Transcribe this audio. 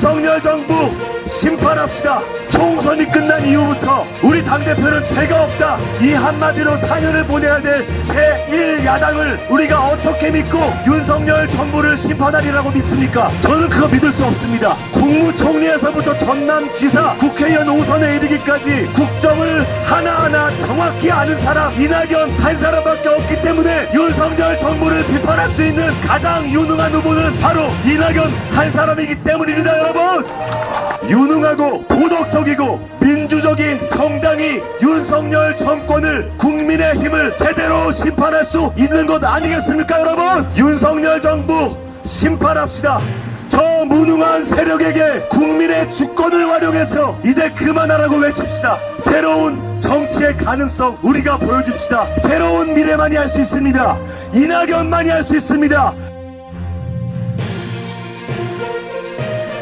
윤석열 정부 심판합시다. 총선이 끝난 이후부터 우리 당대표는 죄가 없다. 이 한마디로 4년을 보내야 될 제1야당을 우리가 어떻게 믿고 윤석열 정부를 심판하리라고 믿습니까? 저는 그거 믿을 수 없습니다. 국무총리에서부터 전남지사, 국회의원 5선에 이르기까지 국정을 하나하나 정확히 아는 사람 이낙연 한 사람밖에 없기 때문에 윤석열 정부를 비판할 수 있는 가장 유능한 후보는 바로 이낙연 한 사람이기 때문입니다 여러분 유능하고 도덕적이고 민주적인 정당이 윤석열 정권을 국민의 힘을 제대로 심판할 수 있는 것 아니겠습니까 여러분? 윤석열 정부 심판합시다. 저 무능한 세력에게 국민의 주권을 활용해서 이제 그만하라고 외칩시다. 새로운 정치의 가능성 우리가 보여줍시다. 새로운 미래만이 할 수 있습니다. 이낙연만이 할 수 있습니다